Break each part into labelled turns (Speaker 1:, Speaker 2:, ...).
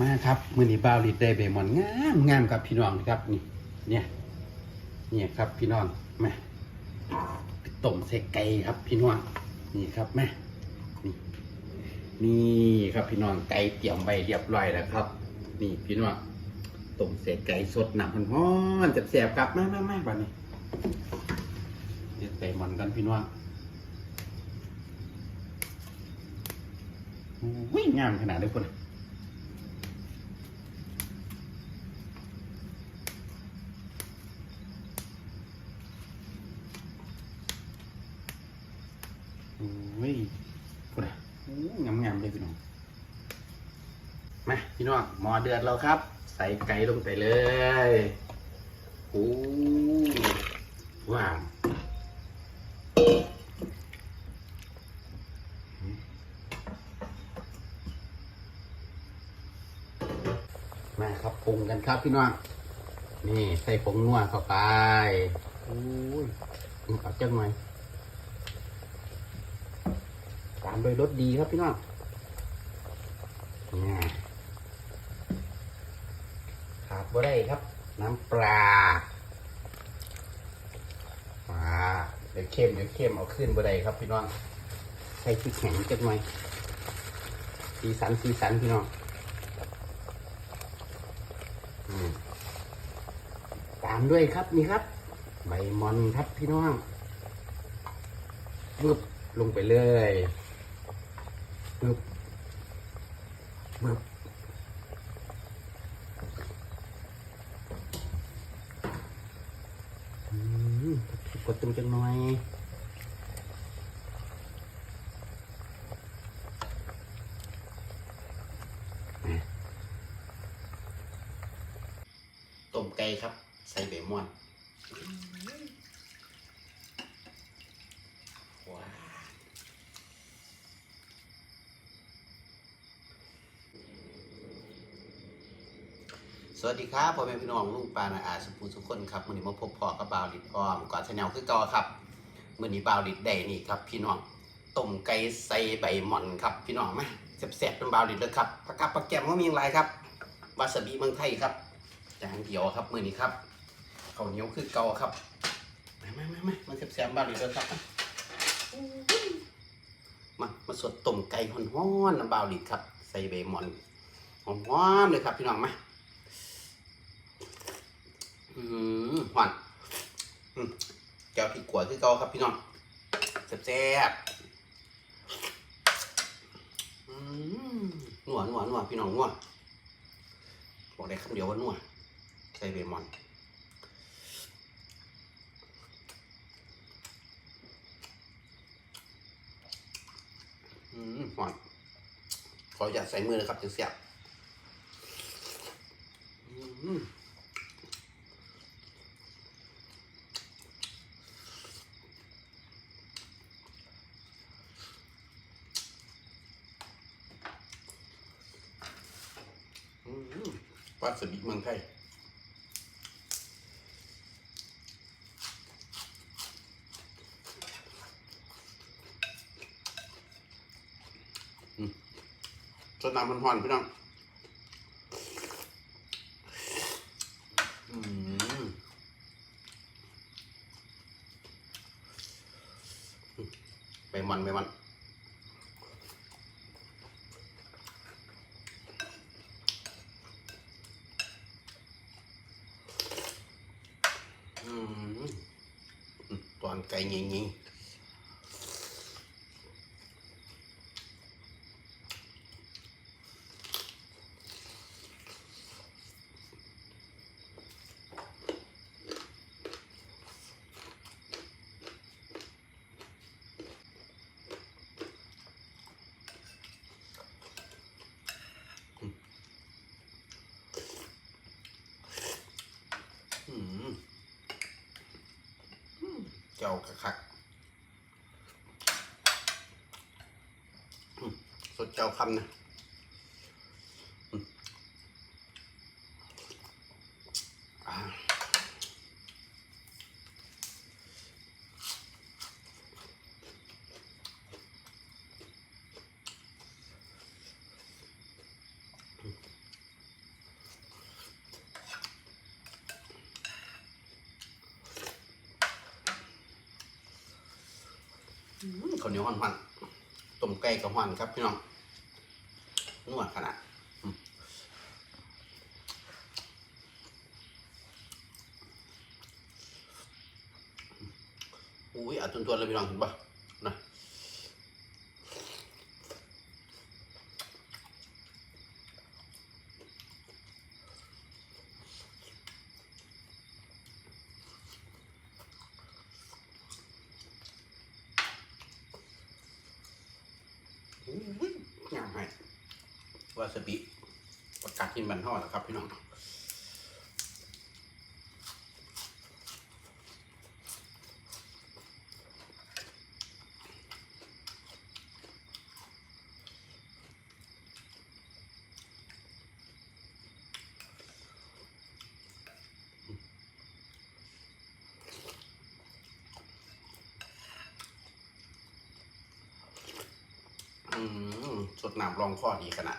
Speaker 1: มาครับมือนี้บาวลิดได้เบมอนงามงามครับพี่น้องครับนี่เนี่ยเนี่ยครับพี่น้องมาต้มใส่ไก่ครับพี่น้องนี่ครับแม่นี่นี่ครับพี่น้องไก่เตรียมไว้เรียบร้อยแล้วครับ นี่พี่น้องต้มใส่ไก่สดหนักร้อนๆแซ่บๆครับมามามาบ้านี้เดี๋ยวใส่หมอนกันพี่น้องวิ่งงามขนาดเลยคนน่ะ โอ้ยพูดอะงามงามๆเลยพี่น้อง มาพี่น้ องหมอเดือดแล้วครับ ใส่ไก่ลงไปเลยโอ้ว้าวมาครับปรุงกันครับพี่น้อง นี่ใส่ผงนัวเข้าไปโอ้ยเอาจังหน่อยตามโดยรสดีครับพี่น้องนี่ขาด บ่ได้ครับ น้ำปลาปลาเดี๋ยวเข้มเดี๋ยวเข้มเอาขึ้นบ่ได้ครับพี่น้องใส่พริกแข็งจักหน่อยสีสันสีสันพี่น้องตามด้วยครับนี่ครับ ใบมอนครับพี่น้องบึบลงไปเลยบึบบึบอืมก ดตึงจังหน่อยต้มไก่ครับ ใส่เบมอนว้า สวัสดีครับพ่อแม่พี่น้องลุงปานาอาสุภูสุขคนครับมื่อนี้มาพบพ่อกับบาวลิดอ้อมก่อนชาแนลคือเก่าครับมื่อนี้บาวลิดได้นี่ครับ พี่น้องต้มไก่ใส่ใบหม่อนครับ พี่น้องมาแซ่บๆเป็นบาวลิดเลยครับผักกับผักแกมก็มีอย่างไรครับวาซาบิเมืองไทยครับจานเดียวครับมือนี้ครับข้าวเหนียวคือเก่าครับมามามามามาแซ่บๆบาวลิดเลยครับมามาสดต้มไก่ฮ้อนๆน้ำบาวลิดครับ ใส่ใบหม่อนหอมๆเลยครับ พี่น้องมา อืมหวานอืมแก้วพริกขวดคือเก่าครับพี่น้องแซ่บๆอืมนัวนัวนัวพี่น้องหนัวบอกได้คำเดียวว่านัวใส่เบมอนอืมหวานขออย่าใส่มือนะครับถึงเสียบอืม อืม วาซาบิเมืองไทยสน้ำมันห่อนพี่น้องไปมันไปมัน อืม ตอน เจ้าคักๆอืมสดเจ้าคำนะ ข้าวเหนียวห่อนๆต้มไก่กับหอนครับพี่น้องนัวขนาดอุ้ยอาตัวๆเลยพี่น้องเห็นปะอุ้ ยงามให้วาซาบิประกาศกินบันทอดนะครับพี่น้อง อืมส ดน้ำรองข้อดีขนาด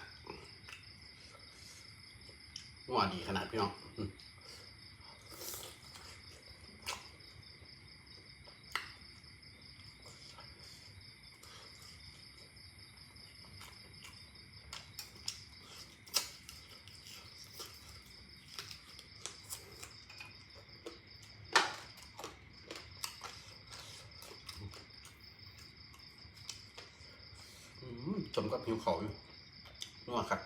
Speaker 1: หัวดีขนาดพี่น้องอืมอื มจมกับผิวเขาอยู่นัวครับ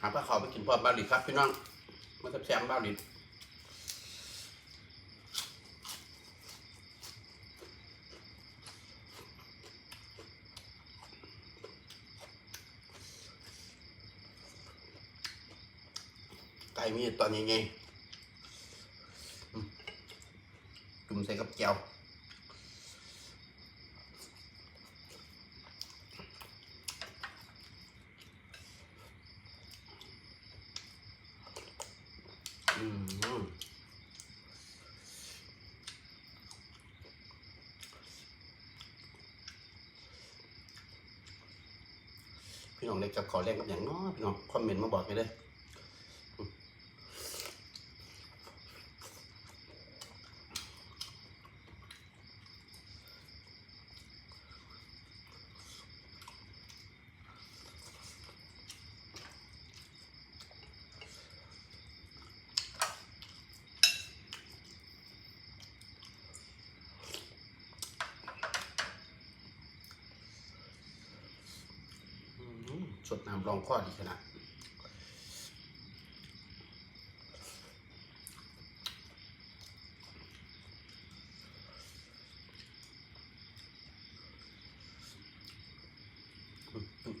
Speaker 1: หาปลาขาไปกินพร้อมบ้าหลิดครับพี่น้องมาแซ่บๆบ้าหลิ ไก่มีตอนยังไงจุ่มใส่กับแก้วอืมพี่น้องเล็กกับขอแรงกับอย่างน้อพี่น้องคอมเมนต์มาบอกกันเลย อืมสดน้ำรองข้อดีขนาด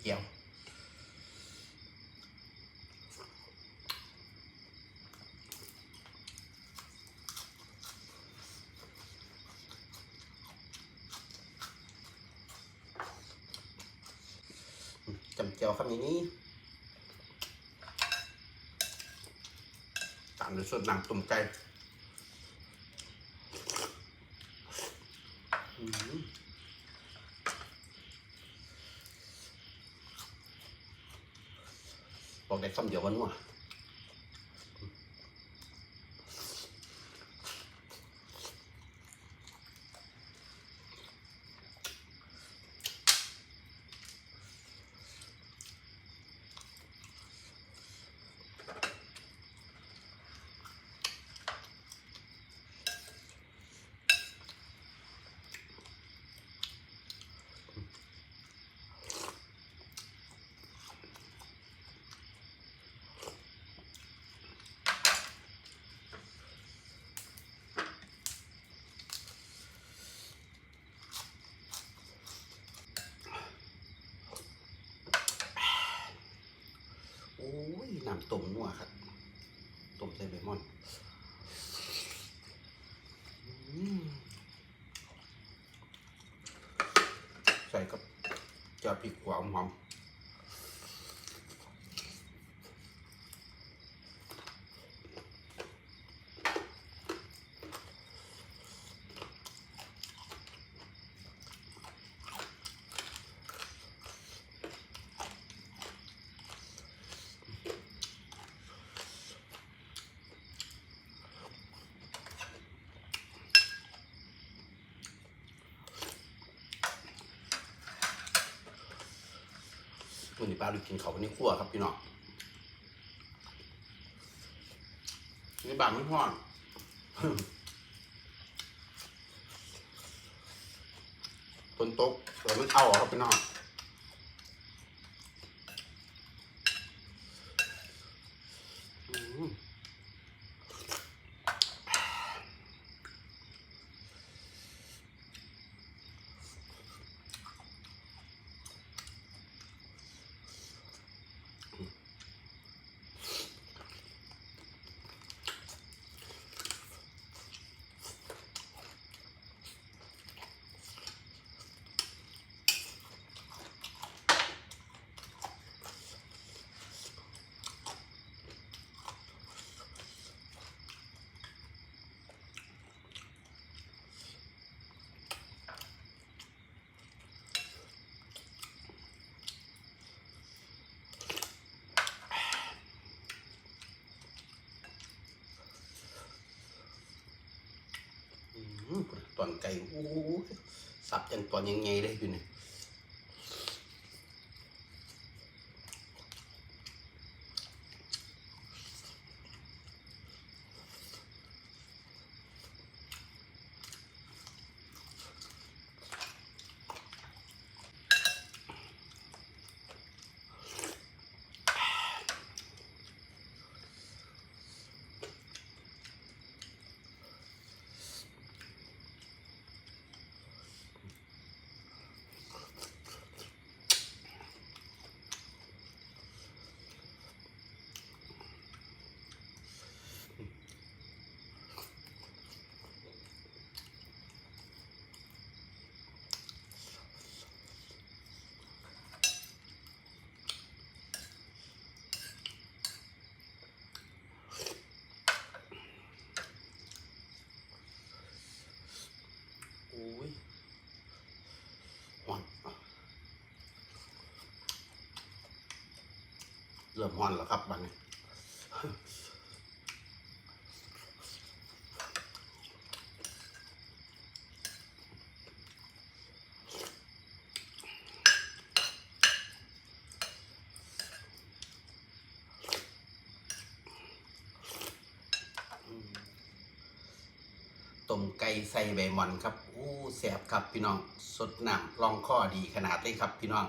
Speaker 1: เกี่ยว ทำอย่างนี้ ตามด้วยส่วนหนังตุ่มไก่บอกได้คำเดียววันว่ ยน้ำต้มนัวครับต้มใส่เบมอนอืมใส่กับจะพริกหัวหอม นี่ ปลาลิกินเขาวันนี่ขั่วครับพี่น้องนี่บางไม่พอนฝนตกแต่ไม่เข้าครับพี่น้องอืม อืมตอน ไก่โอ้สับจังตอนยังไงได้อยู่เนี่ยโอ้ยหอน เริ่มหอนแล้วครับบันนี้ต้มไก่ใส่ใบหมอนครับ อู้แสบครับพี่น้อง สดน้ำลองข้อดีขนาดเลยครับพี่น้อง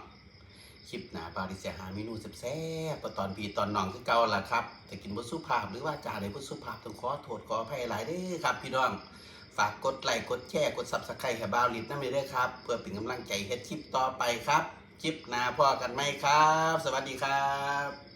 Speaker 1: คลิปหนาบาริเสียหาเมนูแซ่บๆประตอนพีตอนน้องคือเก่าล่ะครับจะกินบุสุภาพหรือว่าจ่าในบุสุภาพต้องขอโทษขออภัยหลายเด้อครับ พี่น้อง ฝากกดไลค์กดแชร์กดซับสไครต์ให้บาวลิดน้ำเลยเด้อครับ เพื่อเป็นกำลังใจเฮ็ดคลิปต่อไปครับ คลิปหน้าพ่อกันไหมครับ สวัสดีครับ